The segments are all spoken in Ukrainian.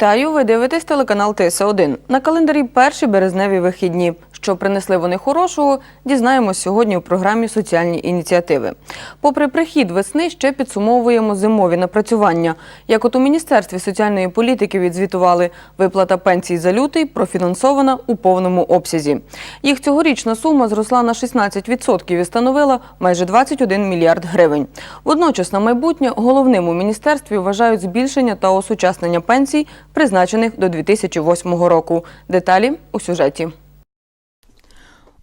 Вітаю! Ви дивитесь телеканал ТС1. На календарі перші березневі вихідні. Що принесли вони хорошого, дізнаємось сьогодні у програмі Соціальні ініціативи. Попри прихід весни, ще підсумовуємо зимові напрацювання. Як от у Міністерстві соціальної політики відзвітували, виплата пенсій за лютий профінансована у повному обсязі. Їх цьогорічна сума зросла на 16% і становила майже 21 мільярд гривень. Водночас на майбутнє головним у міністерстві вважають збільшення та осучаснення пенсій, призначених до 2008 року. Деталі у сюжеті.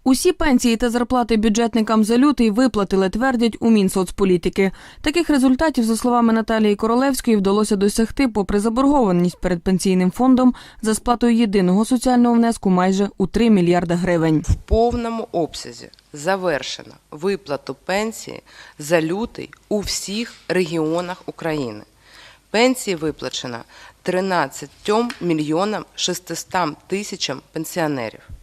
Усі пенсії та зарплати бюджетникам за лютий виплатили, твердять у Мінсоцполітики. Таких результатів, за словами Наталії Королевської, вдалося досягти попри заборгованість перед пенсійним фондом за сплатою єдиного соціального внеску майже у 3 мільярда гривень. в повному обсязі завершено виплату пенсії за лютий у всіх регіонах України. Пенсії виплачено 13 мільйонам 600 тисячам пенсіонерів.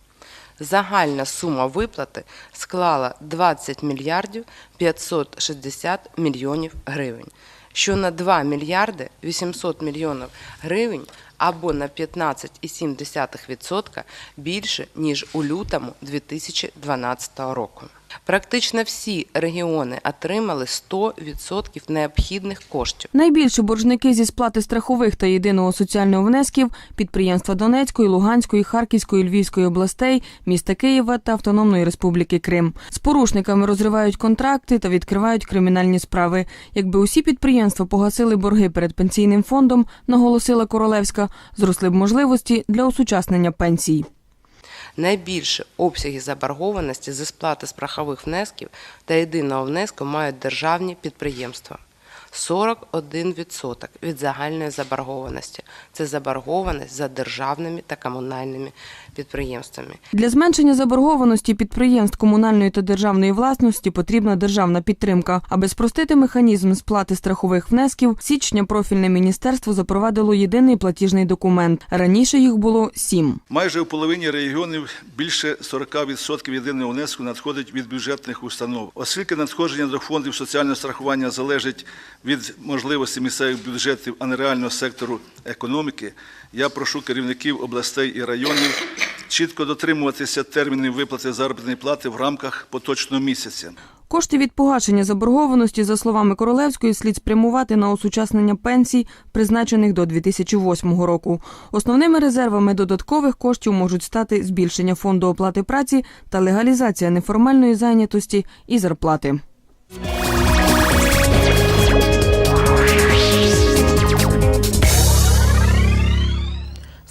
Загальна сума виплати склала 20 мільярдів 560 мільйонів гривень, що на 2 мільярди 800 мільйонів гривень або на 15,7% більше, ніж у лютому 2012 року. Практично всі регіони отримали 100% необхідних коштів. Найбільше боржники зі сплати страхових та єдиного соціального внесків підприємства Донецької, Луганської, Харківської, Львівської областей, міста Києва та Автономної Республіки Крим. З порушниками розривають контракти та відкривають кримінальні справи. Якби усі підприємства погасили борги перед пенсійним фондом, наголосила Королевська, зросли б можливості для осучаснення пенсій. Найбільше обсяги заборгованості зі сплати страхових внесків та єдиного внеску мають державні підприємства. 41% від загальної заборгованості це заборгованість за державними та комунальними підприємствами. Для зменшення заборгованості підприємств комунальної та державної власності потрібна державна підтримка. Аби спростити механізм сплати страхових внесків, січня профільне міністерство запровадило єдиний платіжний документ. Раніше їх було сім. Майже у половині регіонів більше 40% єдиного внеску надходить від бюджетних установ. Оскільки надходження до фондів соціального страхування залежить від можливості місцевих бюджетів, а не реального сектору економіки, я прошу керівників областей і районів чітко дотримуватися термінів виплати заробітної плати в рамках поточного місяця. Кошти від погашення заборгованості, за словами Королевської, слід спрямувати на осучаснення пенсій, призначених до 2008 року. Основними резервами додаткових коштів можуть стати збільшення фонду оплати праці та легалізація неформальної зайнятості і зарплати.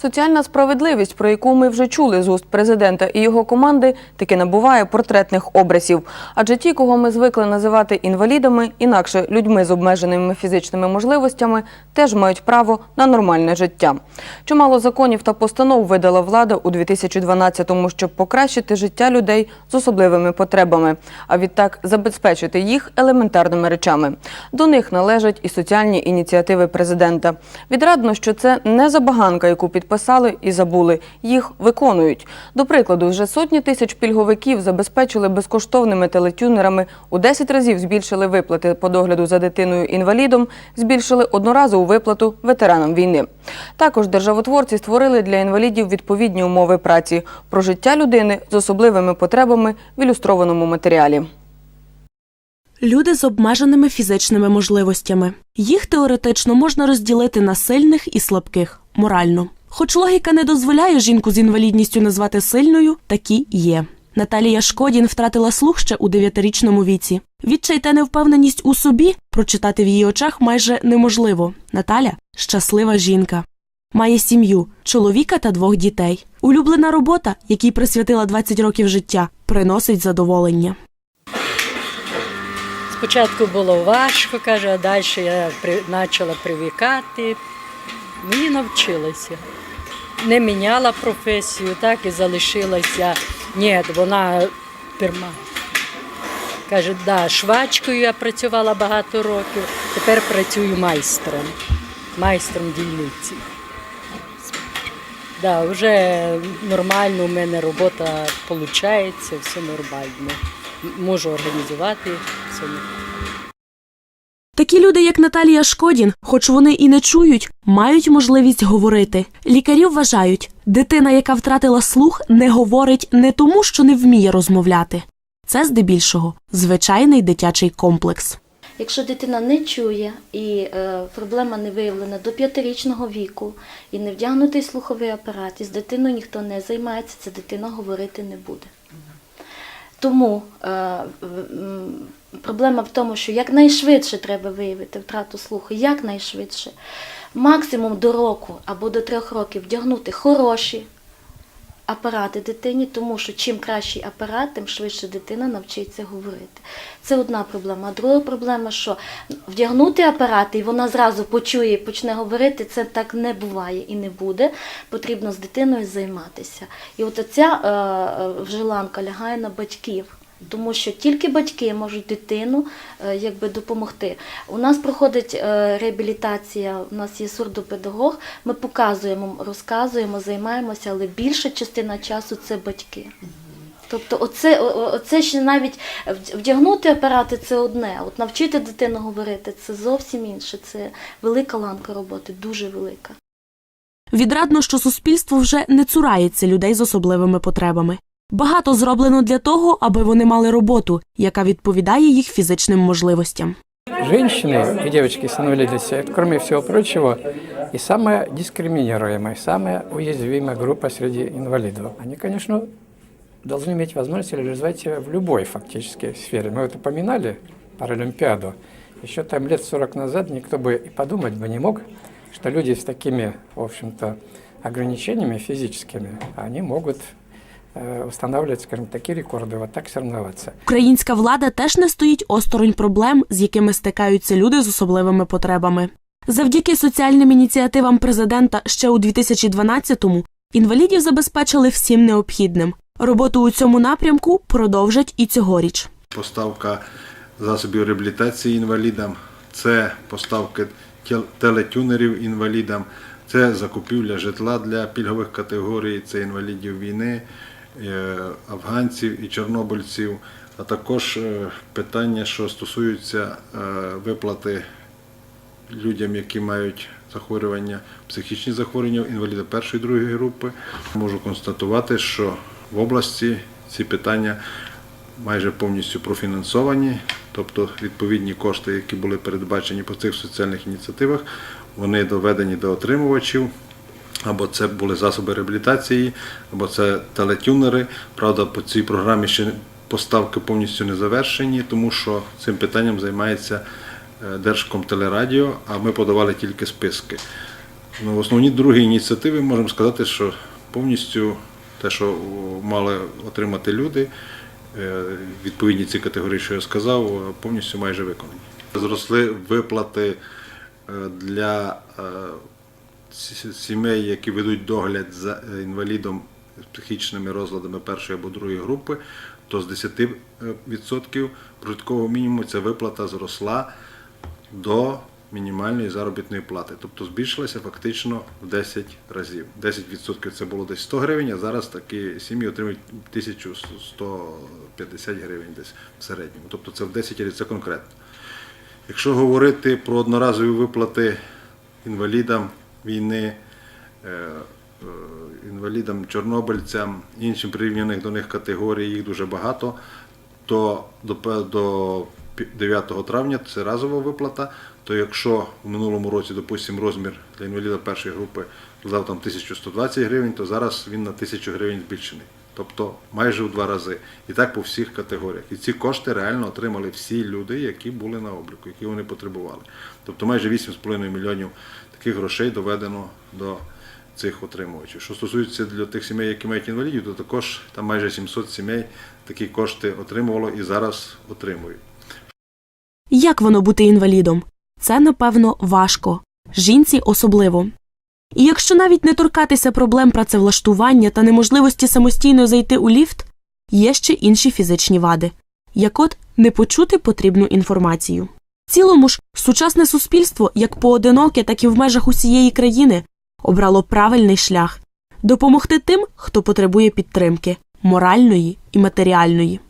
Соціальна справедливість, про яку ми вже чули з уст президента і його команди, таки набуває портретних образів. Адже ті, кого ми звикли називати інвалідами, інакше людьми з обмеженими фізичними можливостями, теж мають право на нормальне життя. Чимало законів та постанов видала влада у 2012-му, щоб покращити життя людей з особливими потребами, а відтак забезпечити їх елементарними речами. До них належать і соціальні ініціативи президента. Відрадно, що це не забаганка, яку підписали і забули. Їх виконують. До прикладу, вже сотні тисяч пільговиків забезпечили безкоштовними телетюнерами, у 10 разів збільшили виплати по догляду за дитиною-інвалідом, збільшили одноразову виплату ветеранам війни. Також державотворці створили для інвалідів відповідні умови праці про життя людини з особливими потребами в ілюстрованому матеріалі. Люди з обмеженими фізичними можливостями. Їх теоретично можна розділити на сильних і слабких морально. Хоч логіка не дозволяє жінку з інвалідністю назвати сильною, такі є. Наталія Шкодін втратила слух ще у дев'ятирічному віці. Відчай та невпевненість у собі прочитати в її очах майже неможливо. Наталя щаслива жінка. Має сім'ю, чоловіка та двох дітей. Улюблена робота, якій присвятила 20 років життя, приносить задоволення. Спочатку було важко, каже, а далі я почала привикати. Мені навчилася. Не міняла професію, так і залишилася. Ні, вона перма. Каже, да, швачкою я працювала багато років, тепер працюю майстром, майстром дільниці. Да, вже нормально у мене робота виходить, все нормально. Можу організувати все нормально. Такі люди, як Наталія Шкодін, хоч вони і не чують, мають можливість говорити. Лікарі вважають, дитина, яка втратила слух, не говорить не тому, що не вміє розмовляти. Це здебільшого звичайний дитячий комплекс. Якщо дитина не чує і е, проблема не виявлена до п'ятирічного віку і не вдягнутий слуховий апарат, і з дитиною ніхто не займається, ця дитина говорити не буде. Тому е, проблема в тому, що якнайшвидше треба виявити втрату слуху, якнайшвидше. Максимум до року або до трьох років вдягнути хороші апарати дитині, тому що чим кращий апарат, тим швидше дитина навчиться говорити. Це одна проблема. А друга проблема, що вдягнути апарати, і вона зразу почує і почне говорити, це так не буває і не буде. Потрібно з дитиною займатися. І от ця е, е, вже лягає на батьків. Тому що тільки батьки можуть дитину е, якби допомогти. У нас проходить е, реабілітація, у нас є сурдопедагог, ми показуємо, розказуємо, займаємося, але більша частина часу це батьки. Тобто, оце, оце ще навіть вдягнути апарати це одне, от навчити дитину говорити це зовсім інше. Це велика ланка роботи, дуже велика. Відрадно, що суспільство вже не цурається людей з особливими потребами. Багато зроблено для того, аби вони мали роботу, яка відповідає їх фізичним можливостям. Женщины и девочки с инвалидностью, это, кроме всего прочего, и самая дискриминируемая, самая уязвимая группа среди инвалидов. Они, конечно, должны иметь возможность реализовать себя в любой фактически сфере. Мы вот упоминали Паралимпиаду. Еще там лет 40 назад никто бы и подумать бы не мог, что люди с такими, в общем-то, ограничениями физическими, они могут э, устанавливать, скажем, такие рекорды, вот так соревноваться. Українська влада теж не стоїть осторонь проблем, з якими стикаються люди з особливими потребами. Завдяки соціальним ініціативам президента ще у 2012-му інвалідів забезпечили всім необхідним. Роботу у цьому напрямку продовжать і цьогоріч. поставка засобів реабілітації інвалідам, це поставки тел- телетюнерів інвалідам, це закупівля житла для пільгових категорій, це інвалідів війни, е, афганців і чорнобильців, а також е, питання, що стосуються е, виплати людям, які мають захворювання, психічні захворювання, інваліда першої і другої групи. Можу констатувати, що в області ці питання майже повністю профінансовані, тобто відповідні кошти, які були передбачені по цих соціальних ініціативах, вони доведені до отримувачів. Або це були засоби реабілітації, або це телетюнери. Правда, по цій програмі ще поставки повністю не завершені, тому що цим питанням займається е, Держкомтелерадіо, а ми подавали тільки списки. Ну, основні другі ініціативи можемо сказати, що повністю те, що мали отримати люди, е, відповідні ці категорії, що я сказав, повністю майже виконані. Зросли виплати е, для е, сімей, які ведуть догляд за е, інвалідом з психічними розладами першої або другої групи, то з 10% прожиткового мінімуму ця виплата зросла до мінімальної заробітної плати. Тобто збільшилася фактично в 10 разів. 10% це було десь 100 гривень, а зараз такі сім'ї отримують 1150 гривень десь в середньому. Тобто це в 10 разів, це конкретно. Якщо говорити про одноразові виплати інвалідам війни, е, е, інвалідам, чорнобильцям, іншим прирівняних до них категорій, їх дуже багато, то до, пе- до пі- 9 травня це разова виплата. То якщо в минулому році, допустимо, розмір для інваліда першої групи складав там 1120 гривень, то зараз він на 1000 гривень збільшений. Тобто майже в два рази. І так по всіх категоріях. І ці кошти реально отримали всі люди, які були на обліку, які вони потребували. Тобто майже 8,5 мільйонів таких грошей доведено до цих отримувачів. Що стосується для тих сімей, які мають інвалідів, то також там майже 700 сімей такі кошти отримувало і зараз отримують. Як воно бути інвалідом? Це, напевно, важко. Жінці особливо. І якщо навіть не торкатися проблем працевлаштування та неможливості самостійно зайти у ліфт, є ще інші фізичні вади, як от не почути потрібну інформацію. Цілому ж, сучасне суспільство, як поодиноке, так і в межах усієї країни, обрало правильний шлях допомогти тим, хто потребує підтримки моральної і матеріальної.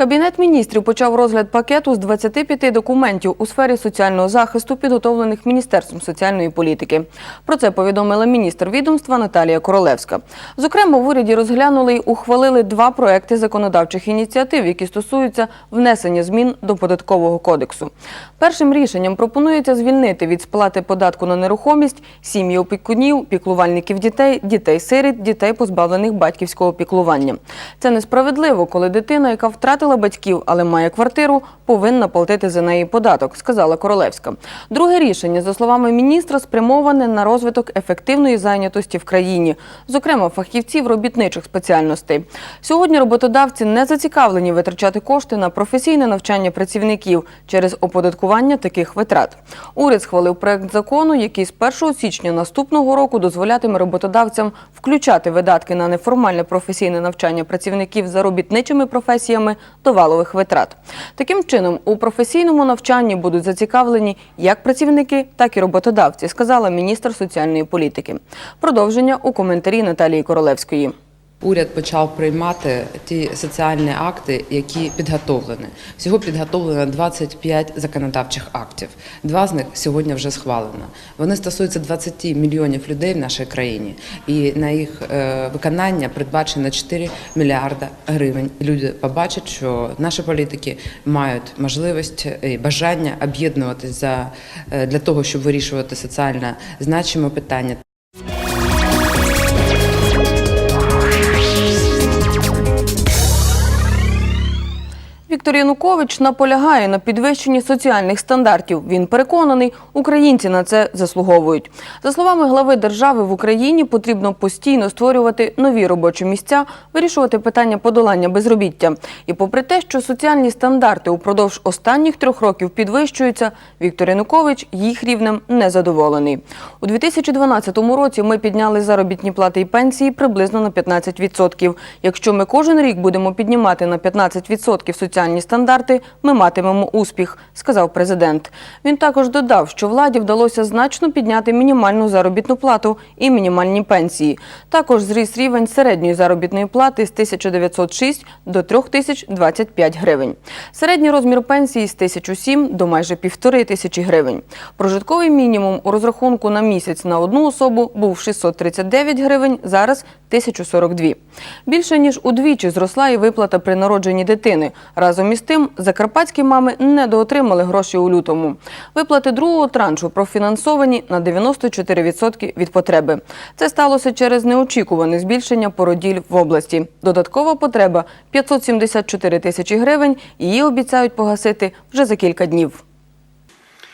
Кабінет міністрів почав розгляд пакету з 25 документів у сфері соціального захисту, підготовлених Міністерством соціальної політики. Про це повідомила міністр відомства Наталія Королевська. Зокрема, в уряді розглянули й ухвалили два проекти законодавчих ініціатив, які стосуються внесення змін до податкового кодексу. Першим рішенням пропонується звільнити від сплати податку на нерухомість сім'ї опікунів, піклувальників дітей, дітей-сиріт, дітей, позбавлених батьківського піклування. Це несправедливо, коли дитина, яка втратила батьків, але має квартиру, повинна платити за неї податок, сказала Королевська. Друге рішення, за словами міністра, спрямоване на розвиток ефективної зайнятості в країні, зокрема фахівців робітничих спеціальностей. Сьогодні роботодавці не зацікавлені витрачати кошти на професійне навчання працівників через оподаткування таких витрат. Уряд схвалив проект закону, який з 1 січня наступного року дозволятиме роботодавцям включати видатки на неформальне професійне навчання працівників за робітничими професіями до валових витрат. Таким чином, у професійному навчанні будуть зацікавлені як працівники, так і роботодавці, сказала міністр соціальної політики. Продовження у коментарі Наталії Королевської. Уряд почав приймати ті соціальні акти, які підготовлені. Всього підготовлено 25 законодавчих актів. Два з них сьогодні вже схвалено. Вони стосуються 20 мільйонів людей в нашій країні, і на їх е, виконання передбачено 4 мільярда гривень. Люди побачать, що наші політики мають можливість і бажання об'єднуватися е, для того, щоб вирішувати соціально значимо питання. Віктор Янукович наполягає на підвищенні соціальних стандартів. Він переконаний, українці на це заслуговують. За словами глави держави, в Україні потрібно постійно створювати нові робочі місця, вирішувати питання подолання безробіття. І попри те, що соціальні стандарти упродовж останніх трьох років підвищуються, Віктор Янукович їх рівнем не задоволений. У 2012 році ми підняли заробітні плати і пенсії приблизно на 15%. Якщо ми кожен рік будемо піднімати на 15% соціальні стандарти, ми матимемо успіх, сказав президент. Він також додав, що владі вдалося значно підняти мінімальну заробітну плату і мінімальні пенсії. Також зріс рівень середньої заробітної плати з 1906 до 3025 гривень. Середній розмір пенсії з 1007 до майже півтори тисячі гривень. Прожитковий мінімум у розрахунку на місяць на одну особу був 639 гривень, зараз 1042. Більше ніж удвічі зросла і виплата при народженні дитини. Разом із тим, закарпатські мами недоотримали гроші у лютому. Виплати другого траншу профінансовані на 94% від потреби. Це сталося через неочікуване збільшення породіль в області. Додаткова потреба 574 тисячі гривень. Її обіцяють погасити вже за кілька днів.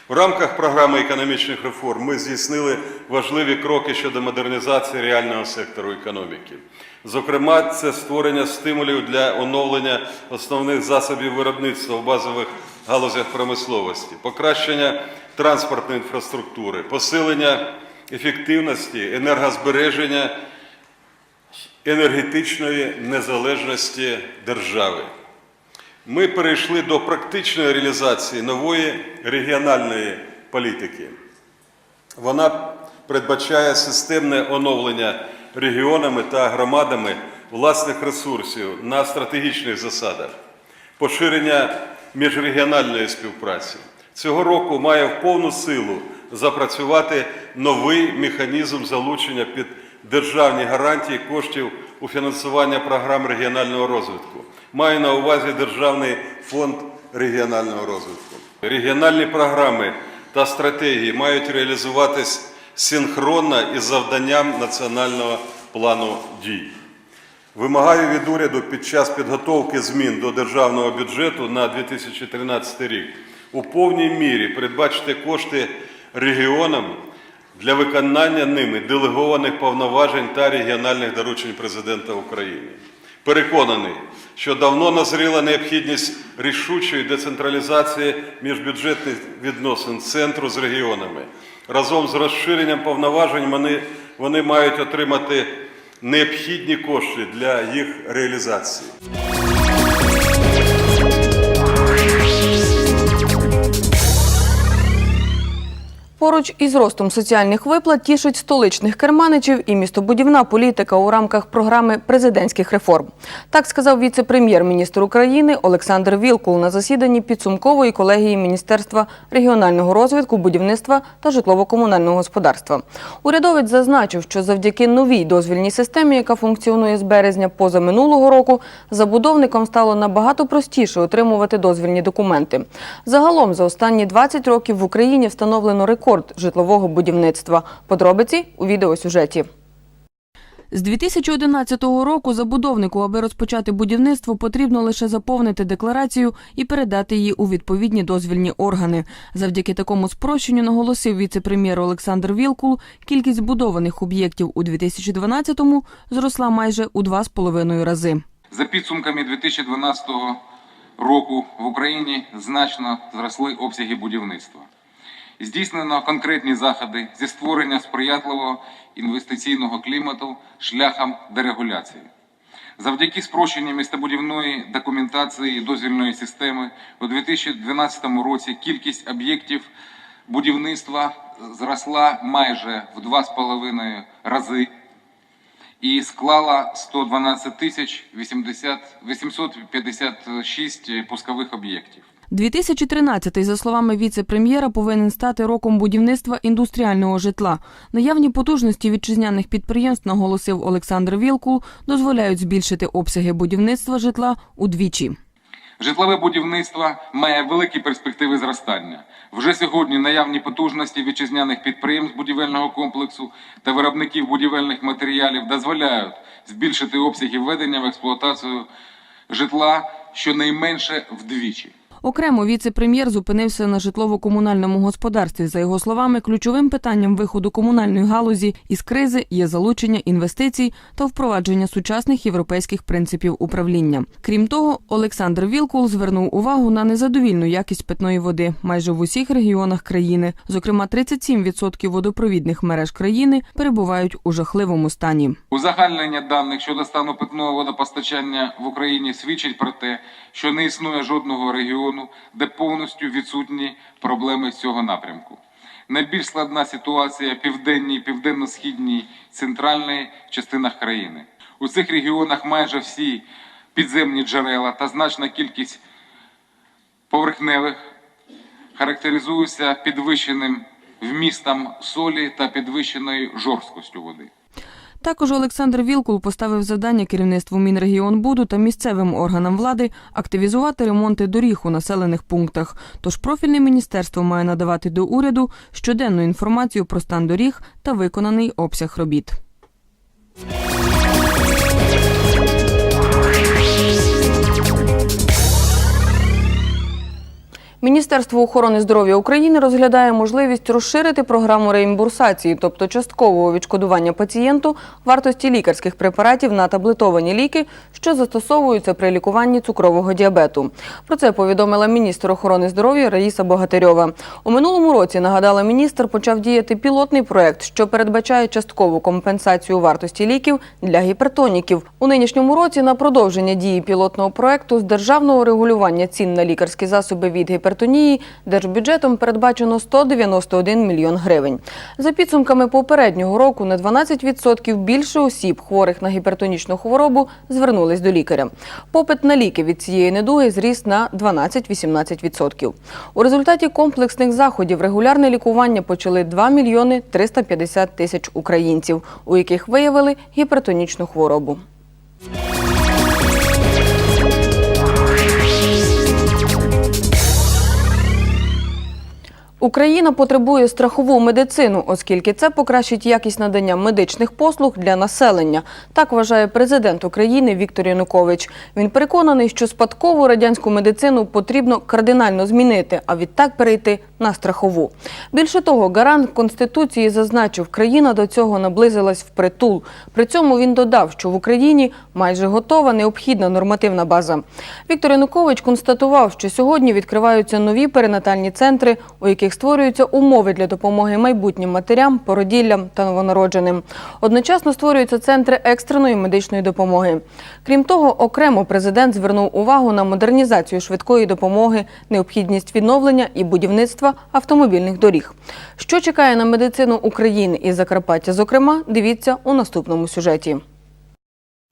В рамках програми економічних реформ ми здійснили важливі кроки щодо модернізації реального сектору економіки. Зокрема, це створення стимулів для оновлення основних засобів виробництва в базових галузях промисловості, покращення транспортної інфраструктури, посилення ефективності, енергозбереження енергетичної незалежності держави. Ми перейшли до практичної реалізації нової регіональної політики. Вона передбачає системне оновлення регіонами та громадами власних ресурсів на стратегічних засадах, поширення міжрегіональної співпраці. Цього року має в повну силу запрацювати новий механізм залучення під державні гарантії коштів у фінансування програм регіонального розвитку. Маю на увазі Державний фонд регіонального розвитку. Регіональні програми та стратегії мають реалізуватись синхронно із завданням національного плану дій. Вимагаю від уряду під час підготовки змін до державного бюджету на 2013 рік у повній мірі передбачити кошти регіонам для виконання ними делегованих повноважень та регіональних доручень президента України. Переконаний, що давно назріла необхідність рішучої децентралізації міжбюджетних відносин центру з регіонами. Разом з розширенням повноважень вони, вони мають отримати необхідні кошти для їх реалізації. Поруч із ростом соціальних виплат тішить столичних керманичів і містобудівна політика у рамках програми президентських реформ. Так сказав віце-прем'єр-міністр України Олександр Вілкул на засіданні підсумкової колегії Міністерства регіонального розвитку, будівництва та житлово-комунального господарства. Урядовець зазначив, що завдяки новій дозвільній системі, яка функціонує з березня позаминулого року, забудовникам стало набагато простіше отримувати дозвільні документи. Загалом за останні 20 років в Україні встановлено рекорд житлового будівництва. Подробиці у відеосюжеті. З 2011 року забудовнику, аби розпочати будівництво, потрібно лише заповнити декларацію і передати її у відповідні дозвільні органи. Завдяки такому спрощенню, наголосив віце-прем'єр Олександр Вілкул, кількість збудованих об'єктів у 2012-му зросла майже у два з половиною рази. За підсумками 2012 року в Україні значно зросли обсяги будівництва. Здійснено конкретні заходи зі створення сприятливого інвестиційного клімату шляхом дерегуляції. Завдяки спрощенню містобудівної документації і дозвільної системи у 2012 році кількість об'єктів будівництва зросла майже в 2,5 рази і склала 112 тисяч 856 пускових об'єктів. 2013, за словами віце-прем'єра, повинен стати роком будівництва індустріального житла. Наявні потужності вітчизняних підприємств, наголосив Олександр Вілкул, дозволяють збільшити обсяги будівництва житла удвічі. Житлове будівництво має великі перспективи зростання. Вже сьогодні наявні потужності вітчизняних підприємств будівельного комплексу та виробників будівельних матеріалів дозволяють збільшити обсяги введення в експлуатацію житла щонайменше вдвічі. Окремо віце-прем'єр зупинився на житлово-комунальному господарстві. За його словами, ключовим питанням виходу комунальної галузі із кризи є залучення інвестицій та впровадження сучасних європейських принципів управління. Крім того, Олександр Вілкул звернув увагу на незадовільну якість питної води майже в усіх регіонах країни. Зокрема, 37% водопровідних мереж країни перебувають у жахливому стані. Узагальнення даних щодо стану питного водопостачання в Україні свідчить про те, що не існує жодного регіону, де повністю відсутні проблеми з цього напрямку. Найбільш складна ситуація в південній, південно-східній, центральній частинах країни. У цих регіонах майже всі підземні джерела та значна кількість поверхневих характеризуються підвищеним вмістом солі та підвищеною жорсткостю води. Також Олександр Вілкул поставив завдання керівництву Мінрегіонбуду та місцевим органам влади активізувати ремонти доріг у населених пунктах. Тож профільне міністерство має надавати до уряду щоденну інформацію про стан доріг та виконаний обсяг робіт. Міністерство охорони здоров'я України розглядає можливість розширити програму реімбурсації, тобто часткового відшкодування пацієнту вартості лікарських препаратів на таблетовані ліки, що застосовуються при лікуванні цукрового діабету. Про це повідомила міністр охорони здоров'я Раїса Богатирьова. У минулому році, нагадала міністр, почав діяти пілотний проект, що передбачає часткову компенсацію вартості ліків для гіпертоніків. У нинішньому році на продовження дії пілотного проекту з державного регулювання цін на лікарські засоби від гіпертонії держбюджетом передбачено 191 мільйон гривень. За підсумками попереднього року на 12% більше осіб, хворих на гіпертонічну хворобу, звернулись до лікаря. Попит на ліки від цієї недуги зріс на 12-18%. У результаті комплексних заходів регулярне лікування почали 2 мільйони 350 тисяч українців, у яких виявили гіпертонічну хворобу. Україна потребує страхову медицину, оскільки це покращить якість надання медичних послуг для населення. Так вважає президент України Віктор Янукович. Він переконаний, що спадкову радянську медицину потрібно кардинально змінити, а відтак перейти на страхову. Більше того, гарант Конституції зазначив, країна до цього наблизилась впритул. При цьому він додав, що в Україні майже готова необхідна нормативна база. Віктор Янукович констатував, що сьогодні відкриваються нові перинатальні центри, у яких створюються умови для допомоги майбутнім матерям, породіллям та новонародженим. Одночасно створюються центри екстреної медичної допомоги. Крім того, окремо президент звернув увагу на модернізацію швидкої допомоги, необхідність відновлення і будівництва автомобільних доріг. Що чекає на медицину України і Закарпаття, зокрема, дивіться у наступному сюжеті.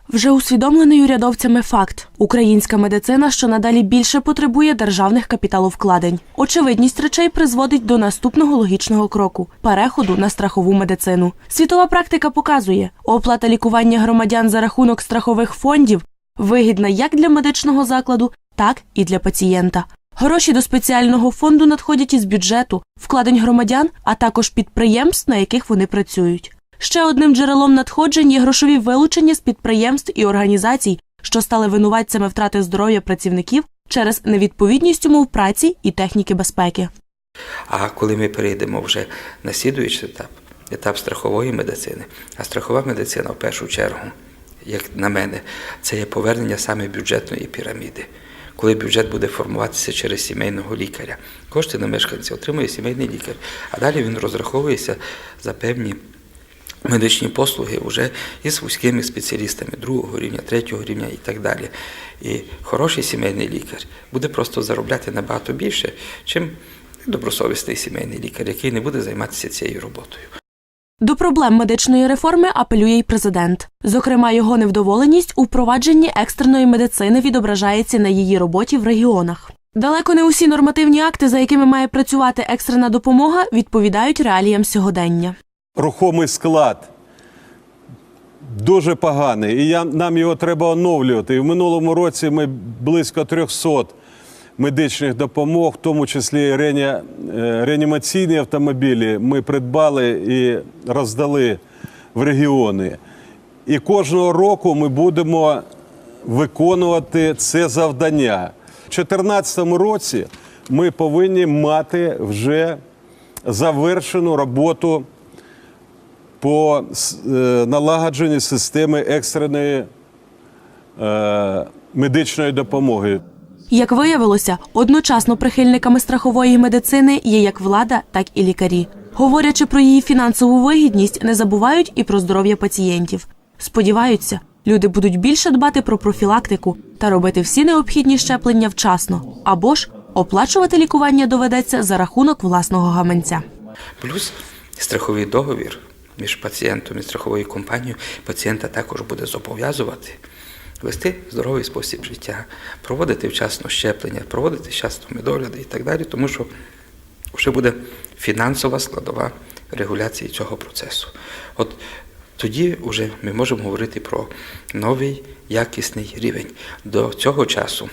Вже усвідомлений урядовцями факт: українська медицина, що надалі більше потребує державних капіталовкладень. Очевидність речей призводить до наступного логічного кроку переходу на страхову медицину. Світова практика показує, оплата лікування громадян за рахунок страхових фондів вигідна як для медичного закладу, так і для пацієнта. Гроші до спеціального фонду надходять із бюджету, вкладень громадян, а також підприємств, на яких вони працюють. Ще одним джерелом надходжень є грошові вилучення з підприємств і організацій, що стали винуватцями втрати здоров'я працівників через невідповідність умов праці і техніки безпеки. А коли ми перейдемо вже на слідуючий етап, етап страхової медицини, а страхова медицина в першу чергу, як на мене, це є повернення саме бюджетної піраміди. Коли бюджет буде формуватися через сімейного лікаря, кошти на мешканця отримує сімейний лікар, а далі він розраховується за певні медичні послуги вже із вузькими спеціалістами другого рівня, третього рівня і так далі. І хороший сімейний лікар буде просто заробляти набагато більше, чим добросовісний сімейний лікар, який не буде займатися цією роботою. До проблем медичної реформи апелює й президент. Зокрема, його невдоволеність у впровадженні екстреної медицини відображається на її роботі в регіонах. Далеко не усі нормативні акти, за якими має працювати екстрена допомога, відповідають реаліям сьогодення. Рухомий склад дуже поганий, і я, нам його треба оновлювати. І в минулому році ми близько 300 медичних допомог, в тому числі реані... е, реанімаційні автомобілі, ми придбали і роздали в регіони. І кожного року ми будемо виконувати це завдання. У 2014 році ми повинні мати вже завершену роботу по е, налагодженню системи екстреної е, медичної допомоги. Як виявилося, одночасно прихильниками страхової медицини є як влада, так і лікарі. Говорячи про її фінансову вигідність, не забувають і про здоров'я пацієнтів. Сподіваються, люди будуть більше дбати про профілактику та робити всі необхідні щеплення вчасно, або ж оплачувати лікування доведеться за рахунок власного гаманця. Плюс страховий договір між пацієнтом і страховою компанією пацієнта також буде зобов'язувати вести здоровий спосіб життя, проводити вчасно щеплення, проводити вчасно медогляди і так далі, тому що вже буде фінансова складова регуляції цього процесу. От тоді вже ми можемо говорити про новий якісний рівень. До цього часу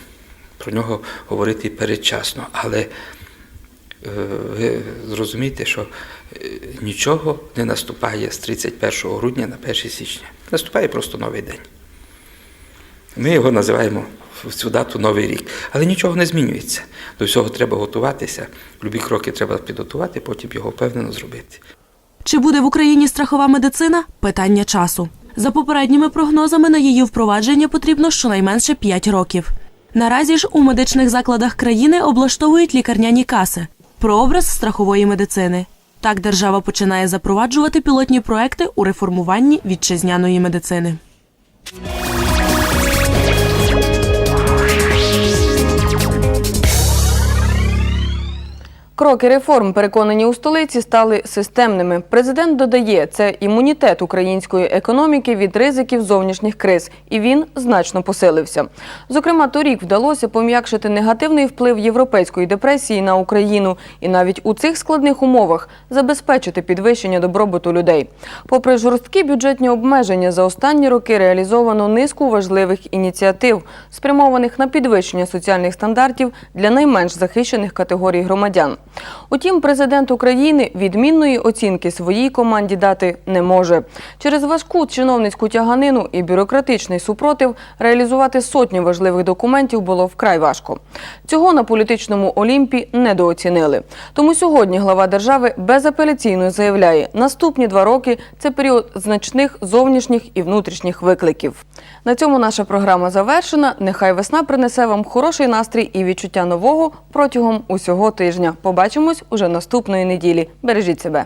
про нього говорити передчасно, але ви зрозумієте, що е, нічого не наступає з 31 грудня на 1 січня. Наступає просто новий день. Ми його називаємо в цю дату Новий рік. Але нічого не змінюється. До всього треба готуватися. Любі кроки треба підготувати, потім його впевнено зробити. Чи буде в Україні страхова медицина? Питання часу. За попередніми прогнозами на її впровадження потрібно щонайменше 5 років. Наразі ж у медичних закладах країни облаштовують лікарняні каси. Прообраз страхової медицини. Так держава починає запроваджувати пілотні проекти у реформуванні вітчизняної медицини. Кроки реформ, переконані у столиці, стали системними. Президент додає, це імунітет української економіки від ризиків зовнішніх криз, і він значно посилився. Зокрема, торік вдалося пом'якшити негативний вплив європейської депресії на Україну і навіть у цих складних умовах забезпечити підвищення добробуту людей. Попри жорсткі бюджетні обмеження, за останні роки реалізовано низку важливих ініціатив, спрямованих на підвищення соціальних стандартів для найменш захищених категорій громадян. Утім, президент України відмінної оцінки своїй команді дати не може. Через важку чиновницьку тяганину і бюрократичний супротив реалізувати сотні важливих документів було вкрай важко. Цього на політичному олімпі недооцінили. Тому сьогодні глава держави безапеляційно заявляє, наступні два роки це період значних зовнішніх і внутрішніх викликів. На цьому наша програма завершена. Нехай весна принесе вам хороший настрій і відчуття нового протягом усього тижня. Побачимо. Побачимось уже наступної неділі. Бережіть себе.